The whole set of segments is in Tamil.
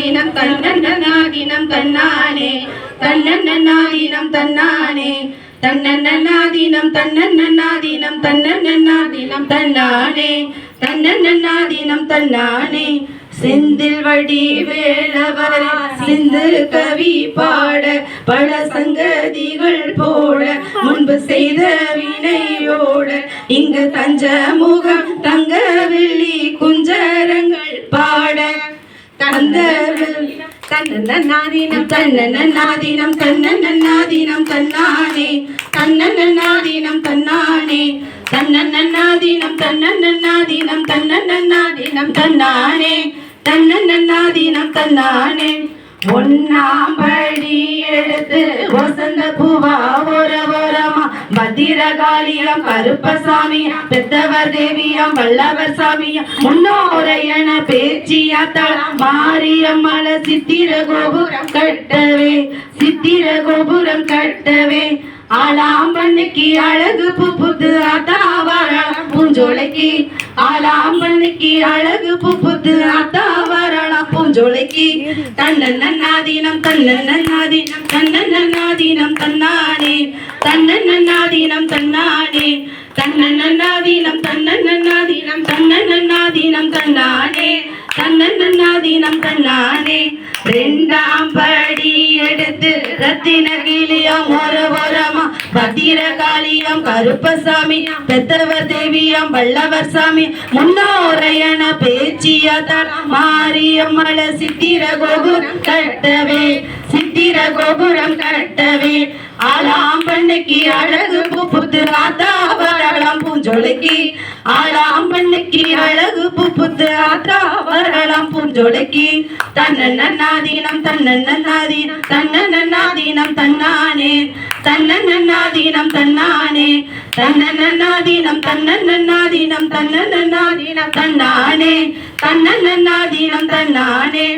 நாதினம் தன்னன்ன தன்னானே. தன்னன்ன தன்னானே. தன்னன்ன நாதினம் தன்னன்ன தன்னானே. தன்னன்ன தன்னானே. செந்தில் வடி வேளவர் சிந்து கவி பாட பல சங்கதிகள் போட முன்பு செய்த வினையோட இங்கு தஞ்ச முகம் தங்க வெள்ளி குஞ்சரங்கள் பாட. தந்த தன்னன நாதீனம் தன்னன தன்னானே தன்னன்னாதீனம் தன்னானே தன்னன நாதீனம் தன்னன்னாதீனம் தன்னானே தன்னன்னாதீனம் தன்னானே ஒன்னாம் பத்திரகாளியம் கருப்பசாமியம் பெத்தவர் தேவியம் வல்லவர் சாமியம் முன்னோரையன பேச்சியா தளம் மாரியம்மள சித்திர கோபுரம் கட்டவே சித்திர கோபுரம் கட்டவே. ஆலாம் ஆலாம்பண்ணிக்கு அழகு புப்புத்து ஆத்தாவரம் பூஞ்சோலைக்கு ஆலாம் ஆலாம்பண்ணிக்கு அழகு புப்புத்து ஆத்தாவரம் பூஞ்சோலைக்கு தன்னன்னாதீனம் தன்னன்னாதீனம் தன்னன்னாதீனம் தன்னானே. தன்னன்னாதீனம் தன்னானே. தன்னன்னாதீனம் தன்னன்னாதீனம் தன்னன்னாதீனம் தன்னானே. தன்னன்னாதீனம் தன்னானே. ரெண்டாம் படி எடுத்து ரத்தின கிளியம் ஒரு பத்திரகாளியம் கருப்பசாமி பெத்தவர் தேவியம் வல்லவர் சாமி முன்னோரையன பேச்சியதான் மாரியம்மள சித்திர கோபுரம் கட்டவே சித்திர கோபுரம் கட்டவே. ஆலாம் பண்ணைக்கு அழகு புத்து ராத்தா வரலாம் பூஞ்சொலைக்கு ஆலாம் பண்ணைக்கு அழகு புப்புத்து ஆத்தா வரலாம் பூஞ்சொலைக்கு தன்னன்ன நாதீனம் தன்னன்ன தன்னானே தன்னன்ன தன்னானே தன்னன்ன நாதீனம் தன்னன்ன தன்னானே. தன்னன்ன நாதீனம் தன்னானே.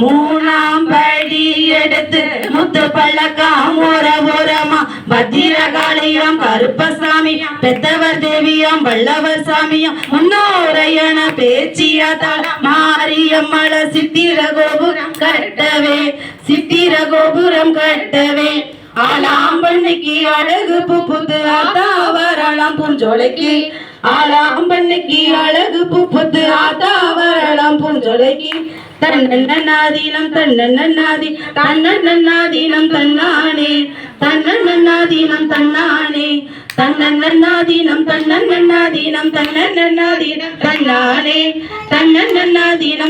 மூணாம் படி எடுத்து முத்து பள்ளக்காம் ஓர ஓரமா. பத்திரகாளியாம் கருப்பசாமி பெத்தவர் தேவியாம் வல்லவர் சாமியாம் முன்னோரையன பேச்சியா மாரியம்மள சித்திர கோபுரம் கட்டவே. சித்திர கோபுரம் கட்டவே. ஆலாம் ஆலாம்பண்ணிக்கு அழகு புப்புத்து ஆத்தா வரலாம் பூஞ்சோலைக்கு. ஆலாம் ஆலாம்பண்ணிக்கு அழகு புப்புத்து ஆத்தா வரலாம் பூஞ்சோலைக்கு. தன்னன்ன நாதீனம் தன்னன்ன தன்னானே. தன்னன்ன தன்னானே. தன்னன்ன நாதீனம் தன்னன்ன தன்னானே. தன்னன்ன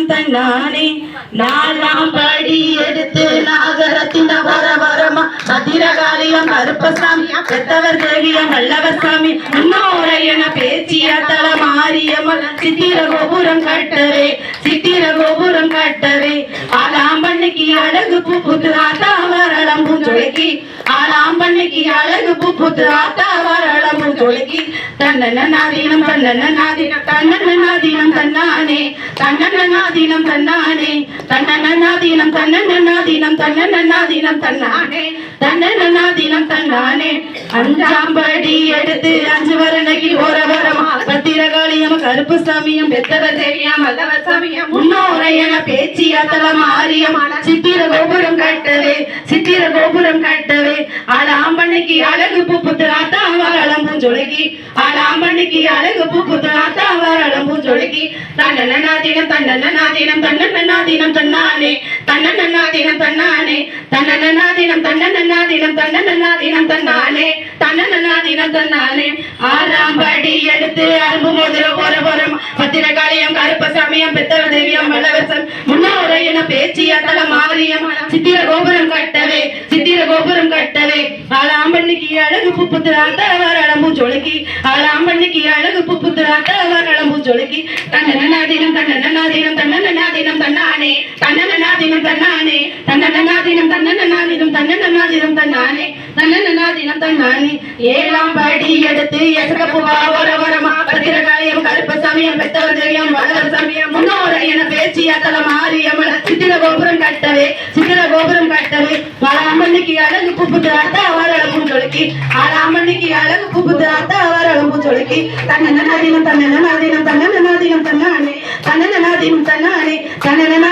தன்னானே. நாலாம் படி எடுத்து நாகரத்தின பத்திரகாளியம் கருப்பசாமியம் பெத்தவர் தேவியம் வல்லவர் சாமி முன்னோரையன பேச்சிய தல மாரியம்மன் சித்திர கோபுரம் கட்டவே சித்திர கோபுரம் கட்டவே. ஆலாம்பண்ணிக்கு அழகு பூ புத்து ஆத்தா வரளம் பூஞ்சொலைக்கு ஆலாம்பண்ணிக்கு அழகு பூ புத்து ஆத்தா வரளம்பும் பூஞ்சொலைக்கு தன்னன நாதீனம் தன்னநாதீனம் தன்னானே தன்னநாதீனம் தன்னானே தன்னன நாதீனம் தன்னநாதீனம் தன்னானே தன்னநாதீனம் தன்னானே. அஞ்சாம் படி எடுத்து அஞ்சு வருணகில் ஓர வரமா பத்திரகாளியம் கருப்பு சாமியம் பெத்தவர் தேவியம் வல்லவர் சாமியம் முன்னோரையன பேச்சியா தல மாரியம் சித்திர கோபுரம் கட்டவே சித்திர கோபுரம் கட்டவே ஆலாம்பண்ணிக்கு அழகு பூப்புத்து ஆத்தா பூஞ்சொலைக்கு ஆலாம்பண்ணிக்கு அழகு பூ ஆத்தா வரளம் பூஞ்சொலைக்கு தன்னன நாதீனம் தன்னன நாதீனம் தன்னன நாதீனம் தன்னானே தன்னன நாதீனம் தன்னானே தன்னன நாதீனம் தன்னன நாதீனம் தன்னன நாதீனம் தன்னானே தன்னன நாதீனம் தன்னானே. ஆறாம் படி எடுத்து அரும்பு மோதிர போற போறம். பத்திரகாளியம் கருப்ப சமயம் பெத்தவ தேவியம் வல்லவசம் முன்னோரையன பேச்சிய தல மாரியம் அழகு புப்புத்து ஆத்தவர் அளம்பூ ஜொலுக்கி ஆளாம்பண்ணிக்கு அழகு புப்புத்து ஆத்தவர் அளம்பூ ஜொலுக்கி தன்னன நாதீனம் தன்னன தன்னானே தன்னன நாதீனம் தன்னானே. தன்னன நாதீனம் தன்னானே தன்னானே தன்னநாதீனம் தன்னானே. ஏழாம் படி எடுத்து எசகப்புவா ஒரு வரமா பத்திரகாளியம் கருப்ப சமயம் பெத்தவர் தெரியும் வளவர் சமயம் முன்னோரை என பேச்சு அத்தல மாறி அமல சித்திர கோபுரம் கட்டவே சித்திர கோபுரம் கட்டவே ஆளாமண்ணிக்கு அழகு புப்புத்து ஆத்தா அவரளம் சொலுக்கி ஆளாமண்ணிக்கு அழகு புப்புத்து ஆத்தா அவரளம் சொலுக்கி தன்னன நாதினம் தன்னன தன்னானே தன்னன நாதினம் தன்னானே.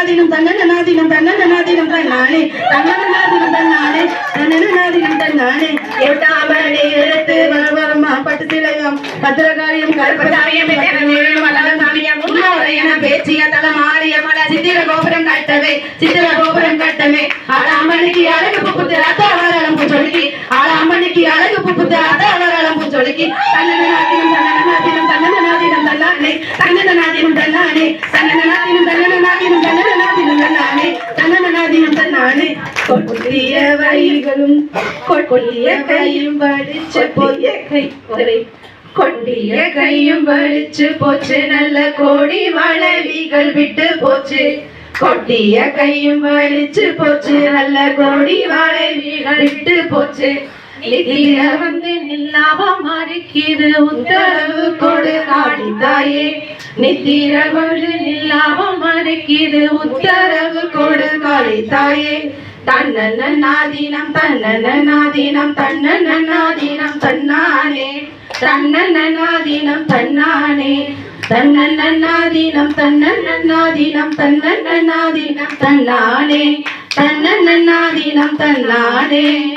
தன்னன நாதினம் தன்னானே தன்னன நாதினம் தன்னன நாதினம் தன்னன நாதினம் தன்னானே தன்னன நாதினம் தன்னானே தன்னன நாதினம் தன்னானே எட்டாமணி எழுத்து மனவரமா பட்டு திலகம் பத்திரகாரியம் கருப்பதாரியம் என பேச்சிய தலமாறிய மல சித்திர கோபுரம் கட்டவே சித்திர கோபுரம் கட்டவே. ஆளாமணிக்கு அழகு புப்புத்து அத்தாவரம் பூச்சொலுக்கி ஆளாமணிக்கு அழகு புப்புத்து அத்தாவரம் பூச்சொலுக்கி தன்னனாதினம் தன்னனாதினம் தன்னனாதினம் தன்னானே தன்னனாதினம் தன்னானே தன்னனாதினம் தன்னனாதினம் கொட்டிய வழிகளும் கொட்டிய கையும் வலிச்சு பொய்ய கை ஒரே கொட்டிய கையும் வலிச்சு போச்சு. நல்ல கோடி வளவிகள் விட்டு போச்சு. கொட்டிய கையும் வலிச்சு போச்சு. நல்ல கோடி வளவிகள் விட்டு போச்சு. நிதிய வந்து நில்லாம மறுக்கிது. உத்தரவு கொடு நாடி தாயே. நித்திர வந்து நில்லாம மறுக்கிது. உத்தரவு கொடு காளி தாயே. தன்னன நாதீனம் தன்னநாதீனம் தன்னானே. தன்னன்னாதீனம் தன்னானே. தன்னன்னாதீனம் தன்னன்னாதீனம் தன்னன்னாதீனம் தன்னானே. தன்னன்னாதீனம் தன்னானே.